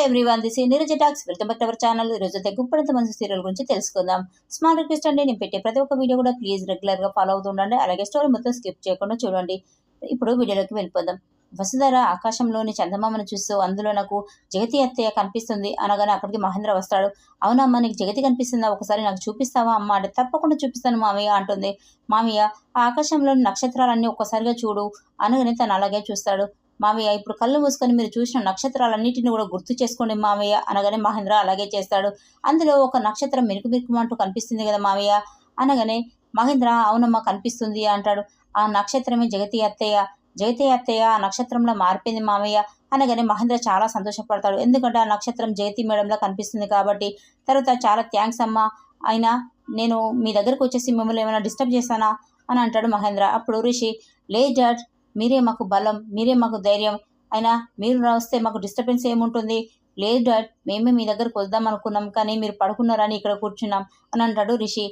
Hi everyone this Neeraja talks welcome back our channel ఈరోజు తగ్గుపడంత మంచి సీరియల్ గురించి తెలుసుకుందాం. స్మాల్ రిక్వెస్ట్ అండి నేను పెట్టే ప్రతి ఒక్క వీడియో కూడా ప్లీజ్ రెగ్యులర్గా ఫాలో అవుతూ ఉండండి. అలాగే స్టోరీ మొత్తం స్కిప్ చేయకుండా చూడండి. ఇప్పుడు వీడియోలోకి వెళ్ళిపోదాం. వసుధర ఆకాశంలోని చందమామను చూస్తూ అందులో నాకు జగతి అత్తయ్య కనిపిస్తుంది అనగానే అక్కడికి మహేంద్ర వస్తాడు. అవునమ్మా నీకు జగతి కనిపిస్తుందా? ఒకసారి నాకు చూపిస్తావా అమ్మ అంటే తప్పకుండా చూపిస్తాను మామయ్య అంటుంది. మామయ్య ఆ ఆకాశంలోని నక్షత్రాలన్నీ ఒక్కసారిగా చూడు అనగానే తను అలాగే చూస్తాడు. మామయ్య ఇప్పుడు కళ్ళు మూసుకొని మీరు చూసిన నక్షత్రాలన్నిటిని కూడా గుర్తు చేసుకోండి మామయ్య అనగానే మహేంద్ర అలాగే చేస్తాడు. అందులో ఒక నక్షత్రం మెరుకు మెరుకుమంటూ కనిపిస్తుంది కదా మామయ్య? అనగానే మహేంద్ర అవునమ్మా కనిపిస్తుంది అంటాడు. ఆ నక్షత్రమే జగతి అత్తయ్య. జగతి అత్తయ్య ఆ నక్షత్రంలో మారిపోయింది మామయ్య. అనగానే మహేంద్ర చాలా సంతోషపడతాడు. ఎందుకంటే ఆ నక్షత్రం జగతి మేడంలో కనిపిస్తుంది కాబట్టి. తర్వాత చాలా థ్యాంక్స్ అమ్మా. అయినా నేను మీ దగ్గరకు వచ్చేసి మిమ్మల్ని ఏమైనా డిస్టర్బ్ చేశానా? అని అంటాడు మహేంద్ర. అప్పుడు రిషి లే డాడ్ మీరే మాకు బలం మీరే మాకు ధైర్యం. అయినా మీరు వస్తే మాకు డిస్టర్బెన్స్ ఏముంటుంది? లేదు డాడ్ మేమే మీ దగ్గరకు వద్దాం అనుకున్నాం కానీ మీరు పడుకున్నారని ఇక్కడ కూర్చున్నాం అని అంటాడు రిషి.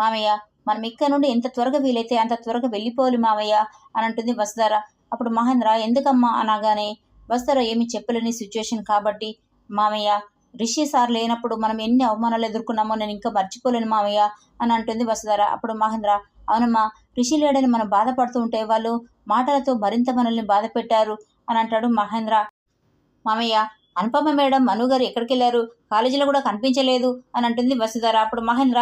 మామయ్య మనం ఇక్కడ నుండి ఎంత త్వరగా వీలైతే అంత త్వరగా వెళ్ళిపోవాలి మామయ్య అని అంటుంది వసుధార. అప్పుడు మహేంద్ర ఎందుకమ్మా అనగానే వసుధార ఏమి చెప్పలేని సిచ్యువేషన్ కాబట్టి మామయ్య రిషి సార్ లేనప్పుడు మనం ఎన్ని అవమానాలు ఎదుర్కొన్నామో నేను ఇంకా మర్చిపోలేను మామయ్య అని అంటుంది వసుధార. అప్పుడు మహేంద్ర అవునమ్మా రిషి లేడని మనం బాధపడుతూ ఉంటే వాళ్ళు మాటలతో మరింత మనల్ని బాధ పెట్టారు అని అంటాడు మహేంద్ర. మామయ్య అనుపమ మేడం మను గారు ఎక్కడికి వెళ్ళారు కాలేజీలో కూడా కనిపించలేదు అని అంటుంది వసుధార. అప్పుడు మహేంద్ర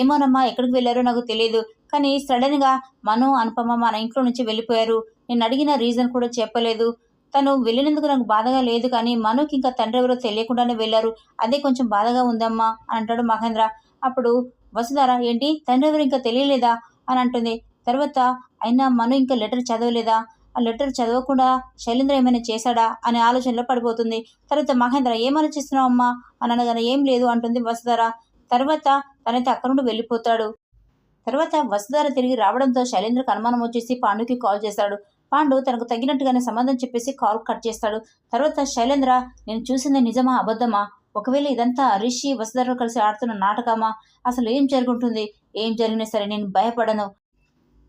ఏమోనమ్మా ఎక్కడికి వెళ్ళారో నాకు తెలియదు కానీ సడన్గా మను అనుపమ మన ఇంట్లో నుంచి వెళ్ళిపోయారు. నేను అడిగిన రీజన్ కూడా చెప్పలేదు. తను వెళ్ళినందుకు నాకు బాధగా లేదు కానీ మనుకి ఇంకా తండ్రి ఎవరో తెలియకుండానే వెళ్ళారు. అదే కొంచెం బాధగా ఉందమ్మా అని అంటాడు మహేంద్ర. అప్పుడు వసుధార ఏంటి? తండ్రి ఎవరు ఇంకా తెలియలేదా? అని అంటుంది తర్వాత అయినా మను ఇంకా లెటర్ చదవలేదా? ఆ లెటర్ చదవకుండా శైలేంద్ర ఏమైనా చేశాడా? అనే ఆలోచనలో పడిపోతుంది. తర్వాత మహేంద్ర ఏం ఆలోచిస్తున్నావు అమ్మా? అని అనగానే ఏం లేదు అంటుంది వసుధార. తర్వాత తనైతే అక్కడ నుండి వెళ్ళిపోతాడు. తర్వాత వసుధార తిరిగి రావడంతో శైలేంద్రకు అనుమానం వచ్చేసి పాండుకి కాల్ చేశాడు. పాండు తనకు తగినట్టుగానే సంబంధం చెప్పేసి కాల్ కట్ చేస్తాడు. తర్వాత శైలేంద్ర నేను చూసింది నిజమా అబద్ధమా? ఒకవేళ ఇదంతా రిషి వసుధార కలిసి ఆడుతున్న నాటకమా? అసలు ఏం జరుగుంటుంది? ఏం జరిగినా సరే నేను భయపడను.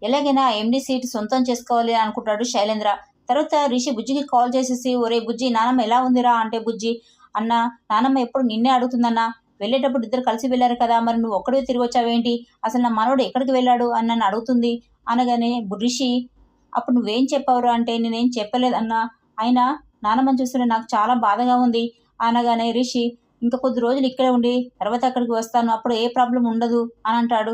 ఎలాగైనా ఎండి సీట్ సొంతం చేసుకోవాలి అనుకుంటాడు శైలేంద్ర. తర్వాత రిషి బుజ్జికి కాల్ చేసేసి ఒరే బుజ్జి నానమ్మ ఎలా ఉందిరా? అంటే బుజ్జి అన్న నానమ్మ ఎప్పుడు నిన్నే అడుగుతుందన్నా. వెళ్ళేటప్పుడు ఇద్దరు కలిసి వెళ్ళారు కదా మరి నువ్వు ఒక్కడే తిరిగి వచ్చావేంటి? అసలు నా మనోడు ఎక్కడికి వెళ్ళాడు? అని నన్ను అడుగుతుంది. అనగానే రిషి అప్పుడు నువ్వేం చెప్పావురా? అంటే నేనేం చెప్పలేదన్నా అయినా నానమ్మని చూస్తుంటే నాకు చాలా బాధగా ఉంది. అనగానే రిషి ఇంకా కొద్ది రోజులు ఇక్కడే ఉండి తర్వాత అక్కడికి వస్తాను అప్పుడు ఏ ప్రాబ్లం ఉండదు అని అంటాడు.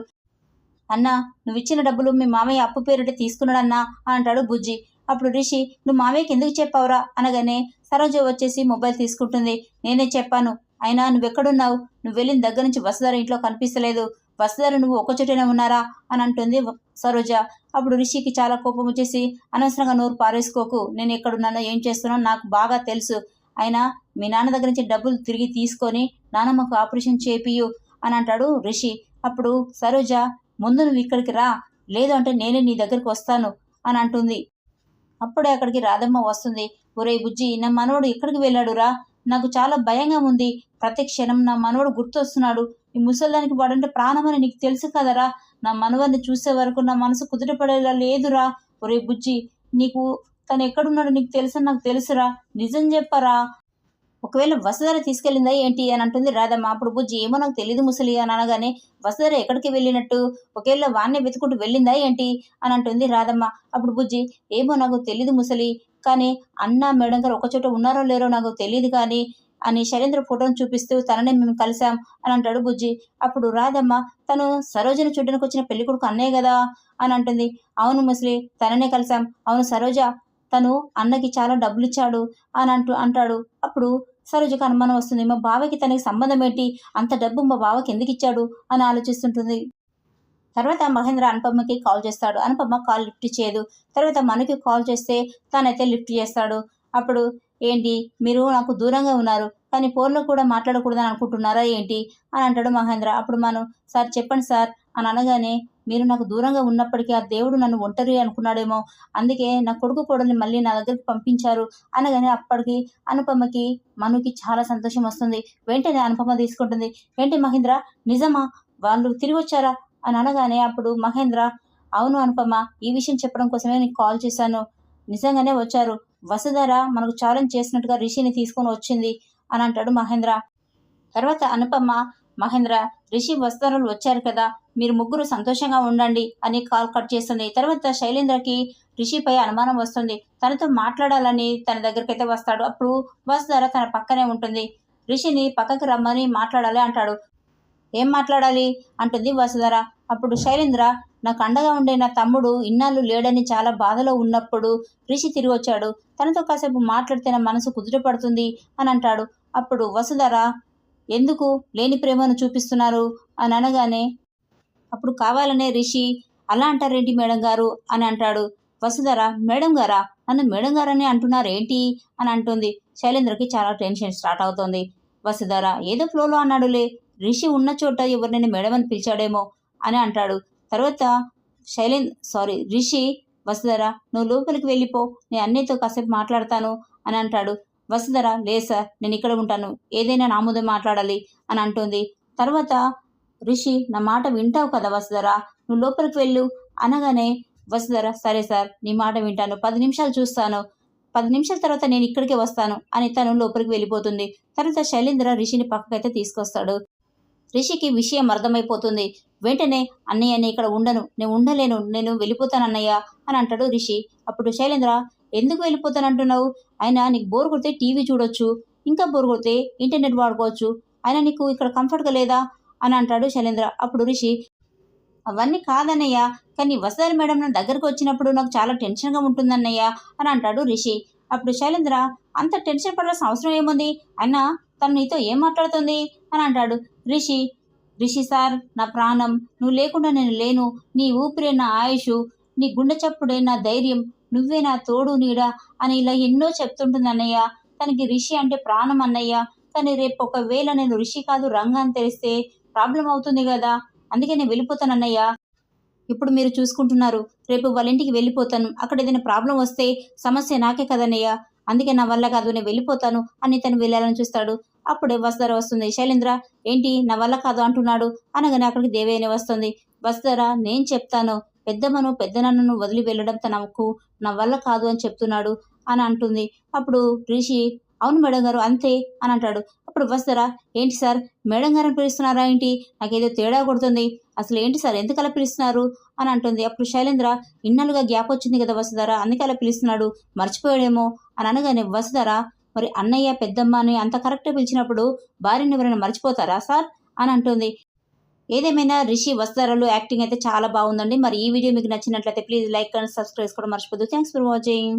అన్నా నువ్వు ఇచ్చిన డబ్బులు మీ మామయ్య అప్పు పేరుట తీసుకున్నాడన్నా అని అంటాడు బుజ్జి. అప్పుడు రిషి నువ్వు మామయ్యకి ఎందుకు చెప్పావురా? అనగానే సరోజ వచ్చేసి మొబైల్ తీసుకుంటుంది. నేనే చెప్పాను. అయినా నువ్వెక్కడున్నావు? నువ్వు వెళ్ళిన దగ్గర నుంచి వసుధార ఇంట్లో కనిపిస్తలేదు. వసుధార నువ్వు ఒక చోటనే ఉన్నారా? అని అంటుంది సరోజ. అప్పుడు రిషికి చాలా కోపం వచ్చేసి అనవసరంగా నోరు పారేసుకోకు. నేను ఎక్కడున్నానో ఏం చేస్తున్నానో నాకు బాగా తెలుసు. అయినా మీ నాన్న దగ్గర నుంచి డబ్బులు తిరిగి తీసుకొని నానమ్మకు ఆపరేషన్ చేపియు అని అంటాడు రిషి. అప్పుడు సరోజ ముందు నువ్వు ఇక్కడికి రా. లేదు అంటే నేనే నీ దగ్గరికి వస్తాను అని అంటుంది. అప్పుడే అక్కడికి రాధమ్మ వస్తుంది. ఒరే బుజ్జి నా మనవడు ఎక్కడికి వెళ్ళాడు రా? నాకు చాలా భయంగా ఉంది. ప్రతి క్షణం నా మనవడు గుర్తొస్తున్నాడు. ఈ ముసల్దానికి వాడంటే ప్రాణమని నీకు తెలుసు కదరా నా మనవడిని చూసే వరకు నా మనసు కుదుటపడేలా లేదురా ఒరే బుజ్జి నీకు తను ఎక్కడున్నాడో నీకు తెలుసని నాకు తెలుసురా. నిజం చెప్పరా. ఒకవేళ వసుధర తీసుకెళ్ళిందా ఏంటి అని అంటుంది రాధమ్మ. అప్పుడు బుజ్జి ఏమో నాకు తెలియదు ముసలి అని అనగానే వసుధర ఎక్కడికి వెళ్ళినట్టు? ఒకవేళ వాన్నే వెతుకుంటూ వెళ్ళిందా ఏంటి? అని అంటుంది రాధమ్మ. అప్పుడు బుజ్జి ఏమో నాకు తెలియదు ముసలి కానీ అన్న మేడం గారు ఒక చోట ఉన్నారో లేరో నాకు తెలియదు కానీ అని శైలేంద్ర ఫోటోను చూపిస్తూ తననే మేము కలిసాం అని అంటాడు బుజ్జి. అప్పుడు రాధమ్మ తను సరోజను చూడడానికి వచ్చిన పెళ్ళి కొడుకు అన్నే కదా అని అంటుంది. అవును ముసలి తననే కలిసాం అవును సరోజ తను అన్నకి చాలా డబ్బులు ఇచ్చాడు అని అంటూ అంటాడు. అప్పుడు సరోజకు అనుమానం వస్తుంది. మా బావకి తనకి సంబంధం ఏంటి? అంత డబ్బు మా బావకి ఎందుకు ఇచ్చాడు? అని ఆలోచిస్తుంటుంది. తర్వాత మహేంద్ర అనుపమ్మకి కాల్ చేస్తాడు. అనుపమ్మ కాల్ లిఫ్ట్ చేయదు. తర్వాత మనకి కాల్ చేస్తే తనైతే లిఫ్ట్ చేస్తాడు. అప్పుడు ఏంటి? మీరు నాకు దూరంగా ఉన్నారు. కానీ ఫోన్లో కూడా మాట్లాడకూడదని అనుకుంటున్నారా ఏంటి? అని అంటాడు మహేంద్ర. అప్పుడు మనం సార్ చెప్పండి సార్. అని అనగానే మీరు నాకు దూరంగా ఉన్నప్పటికీ ఆ దేవుడు నన్ను ఒంటరి అనుకున్నాడేమో. అందుకే నా కొడుకు కోడల్ని మళ్ళీ నా దగ్గరికి పంపించారు. అనగానే అప్పటికి అనుపమకి మనుకి చాలా సంతోషం వస్తుంది. వెంటనే అనుపమ తీసుకుంటుంది. ఏంటి మహేంద్ర? నిజమా? వాళ్ళు తిరిగి వచ్చారా? అని అనగానే అప్పుడు మహేంద్ర అవును అనుపమ ఈ విషయం చెప్పడం కోసమే నీకు కాల్ చేశాను. నిజంగానే వచ్చారు. వసుధర మనకు ఛాలెంజ్ చేసినట్టుగా రిషిని తీసుకొని వచ్చింది అని అంటాడు మహేంద్ర. తర్వాత అనుపమ మహేంద్ర రిషి వస్తారులు వచ్చారు కదా మీరు ముగ్గురు సంతోషంగా ఉండండి అని కాల్ కట్ చేస్తుంది. తర్వాత శైలేంద్రకి రిషిపై అనుమానం వస్తుంది. తనతో మాట్లాడాలని తన దగ్గరికి అయితే వస్తాడు. అప్పుడు వసుధార తన పక్కనే ఉంటుంది. రిషిని పక్కకి రమ్మని మాట్లాడాలి అంటాడు. ఏం మాట్లాడాలి? అంటుంది వసుధర. అప్పుడు శైలేంద్ర నాకు అండగా ఉండే నా తమ్ముడు ఇన్నాళ్ళు లేడని చాలా బాధలో ఉన్నప్పుడు రిషి తిరిగి వచ్చాడు. తనతో కాసేపు మాట్లాడితే నా మనసు కుదుటపడుతుంది అని అంటాడు. అప్పుడు వసుధర ఎందుకు లేని ప్రేమను చూపిస్తున్నారు? అని అనగానే అప్పుడు కావాలనే రిషి అలా అంటారేంటి మేడం గారు అని అంటాడు. వసుధర మేడం గారా? నన్ను మేడం గారని అంటున్నారేంటి అని అంటుంది. శైలేంద్రకి చాలా టెన్షన్ స్టార్ట్ అవుతుంది. వసుధర ఏదో ఫ్లోలో అన్నాడులే. రిషి ఉన్న చోట ఎవరినైనా మేడం అని పిలిచాడేమో అని అంటాడు. తర్వాత శైలేంద్ర సారీ రిషి వసుధర నువ్వు లోపలికి వెళ్ళిపో. నేను అన్నయ్యతో కాసేపు మాట్లాడతాను అని అంటాడు. వసుధర లే సార్ నేను ఇక్కడ ఉంటాను. ఏదైనా నా ముందు మాట్లాడాలి అని అంటుంది. తర్వాత రిషి నా మాట వింటావు కదా వసుధర? నువ్వు లోపలికి వెళ్ళు. అనగానే వసుధర సరే సార్ నీ మాట వింటాను. పది నిమిషాలు చూస్తాను. పది నిమిషాల తర్వాత నేను ఇక్కడికే వస్తాను అని తను లోపలికి వెళ్ళిపోతుంది. తర్వాత శైలేంద్ర రిషిని పక్కకైతే తీసుకొస్తాడు. రిషికి విషయం అర్థమైపోతుంది. వెంటనే అన్నయ్య నేను ఇక్కడ ఉండను. నేను ఉండలేను. నేను వెళ్ళిపోతాను అన్నయ్య అని అంటాడు రిషి. అప్పుడు శైలేంద్ర ఎందుకు వెళ్ళిపోతాను అంటున్నావు అయినా నీకు బోర్ కొడితే టీవీ చూడొచ్చు ఇంకా బోర్ కొడితే ఇంటర్నెట్ వాడుకోవచ్చు. అయినా నీకు ఇక్కడ కంఫర్ట్గా లేదా? అని అంటాడు శైలేంద్ర. అప్పుడు రిషి అవన్నీ కాదన్నయ్య కానీ వసదారి మేడం నా దగ్గరకు వచ్చినప్పుడు నాకు చాలా టెన్షన్గా ఉంటుందన్నయ్య అని అంటాడు రిషి. అప్పుడు శైలేంద్ర అంత టెన్షన్ పడాల్సిన అవసరం ఏముంది? అయినా తను నీతో ఏం మాట్లాడుతుంది? అని అంటాడు రిషి. రిషి సార్ నా ప్రాణం నువ్వు లేకుండా నేను లేను. నీ ఊపిరే నా ఆయుష్ నీ గుండె చప్పుడే నా ధైర్యం. నువ్వే నా తోడు నీడా అని ఇలా ఎన్నో చెప్తుంటుంది అన్నయ్య. తనకి రిషి అంటే ప్రాణం అన్నయ్య. కానీ రేపు ఒకవేళ నేను రిషి కాదు రంగా అని తెలిస్తే ప్రాబ్లం అవుతుంది కదా. అందుకే నేను వెళ్ళిపోతాను అన్నయ్య. ఇప్పుడు మీరు చూసుకుంటున్నారు. రేపు వాళ్ళ ఇంటికి వెళ్ళిపోతాను. అక్కడ ఏదైనా ప్రాబ్లం వస్తే సమస్య నాకే కదన్నయ్య. అందుకే నా వల్ల కాదు నేను వెళ్ళిపోతాను అని తను వెళ్ళాలని చూస్తాడు. అప్పుడే వసుధర వస్తుంది. శైలేంద్ర ఏంటి? నా వల్ల కాదు అంటున్నాడు. అనగానే అక్కడికి దేవేని వస్తుంది. వసుధర నేను చెప్తాను. పెద్దమ్మను పెద్దనన్నను వదిలి వెళ్ళడం తనకు నా వల్ల కాదు అని చెప్తున్నాడు అని అంటుంది. అప్పుడు రిషి అవును మేడం గారు అంతే అని అంటాడు. అప్పుడు వస్తారా ఏంటి సార్ మేడం గారు పిలుస్తున్నారా ఏంటి? నాకేదో తేడా కొడుతుంది. అసలు ఏంటి సార్ ఎందుకు అలా పిలుస్తున్నారు? అని అంటుంది. అప్పుడు శైలేంద్ర ఇన్నాళ్ళుగా గ్యాప్ వచ్చింది కదా వసుధార అందుకే అలా పిలుస్తున్నాడు. మర్చిపోయాడేమో అని అనగానే వసుధార మరి అన్నయ్య పెద్దమ్మ అని అంత కరెక్ట్గా పిలిచినప్పుడు భార్యని ఎవరైనా మర్చిపోతారా సార్? అని అంటుంది. ఏదేమైనా రిషి వస్తారాలు యాక్టింగ్ అయితే చాలా బాగుందండి. మరి ఈ వీడియో మీకు నచ్చినట్లయితే ప్లీజ్ లైక్ అండ్ సబ్స్క్రైబ్ కూడా మర్చిపోదు థ్యాంక్స్ ఫర్ వాచింగ్.